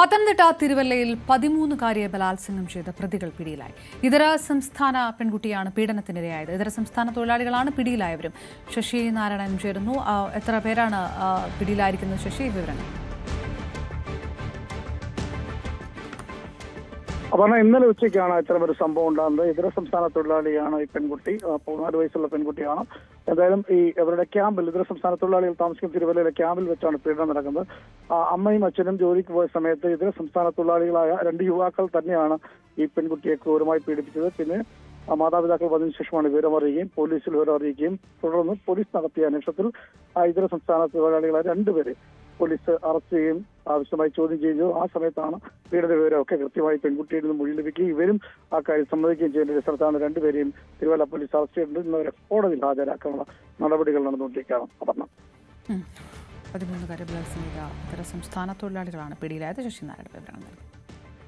പത്തനംതിട്ട തിരുവല്ലയിൽ പതിമൂന്നുകാരിയെ ബലാത്സംഗം ചെയ്ത പ്രതികൾ പിടിയിലായി. ഇതര സംസ്ഥാന പെൺകുട്ടിയാണ് പീഡനത്തിനിരയായത്. ഇതര സംസ്ഥാന തൊഴിലാളികളാണ് പിടിയിലായവരും. ശശി നാരായണൻ ചേരുന്നു. എത്ര പേരാണ് പിടിയിലായിരിക്കുന്നത്? ശശി വിവരങ്ങൾ. അപർണ ഇന്നലെ ഉച്ചയ്ക്കാണ് ഇത്തരം ഒരു സംഭവം ഉണ്ടാകുന്നത്. ഇതര സംസ്ഥാന തൊഴിലാളിയാണ് ഈ പെൺകുട്ടി. പതിനാല് വയസ്സുള്ള പെൺകുട്ടിയാണ്. എന്തായാലും ഈ അവരുടെ ക്യാമ്പിൽ ഇതര സംസ്ഥാന തൊഴിലാളികൾ താമസിക്കുന്ന തിരുവല്ലയിലെ ക്യാമ്പിൽ വെച്ചാണ് പീഡനം നടക്കുന്നത്. അമ്മയും അച്ഛനും ജോലിക്ക് പോയ സമയത്ത് ഇതര സംസ്ഥാന തൊഴിലാളികളായ രണ്ട് യുവാക്കൾ തന്നെയാണ് ഈ പെൺകുട്ടിയെ ക്രൂരമായി പീഡിപ്പിച്ചത്. പിന്നെ മാതാപിതാക്കൾ വന്നതിന് ശേഷമാണ് വിവരം അറിയുകയും പോലീസിൽ വിവരം അറിയിക്കുകയും തുടർന്ന് പോലീസ് നടത്തിയ അന്വേഷണത്തിൽ ഇതര സംസ്ഥാന തൊഴിലാളികളായ രണ്ടുപേരെ പോലീസ് അറസ്റ്റ് ചെയ്യുകയും ആവശ്യമായി ചോദ്യം ചെയ്തു ആ സമയത്താണ് വീടിന്റെ വിവരമൊക്കെ കൃത്യമായി പെൺകുട്ടിയിൽ നിന്ന് മൊഴി ലഭിക്കുകയും ഇവരും ആ കാര്യം സമ്മതിക്കുകയും ചെയ്യുന്ന സ്ഥലത്താണ് രണ്ടുപേരെയും തിരുവല്ല പോലീസ് അറസ്റ്റ് ചെയ്തിട്ടുണ്ട്. ഇന്നവരെ കോടതിയിൽ ഹാജരാക്കാനുള്ള നടപടികൾ നടന്നുകൊണ്ടിരിക്കുകയാണ് അപർണ. പതിമൂന്നുകാരെ സംസ്ഥാന തൊഴിലാളികളാണ് പിടിയിലായത്. ശശിനാരായണ വിവരങ്ങൾ നൽകി.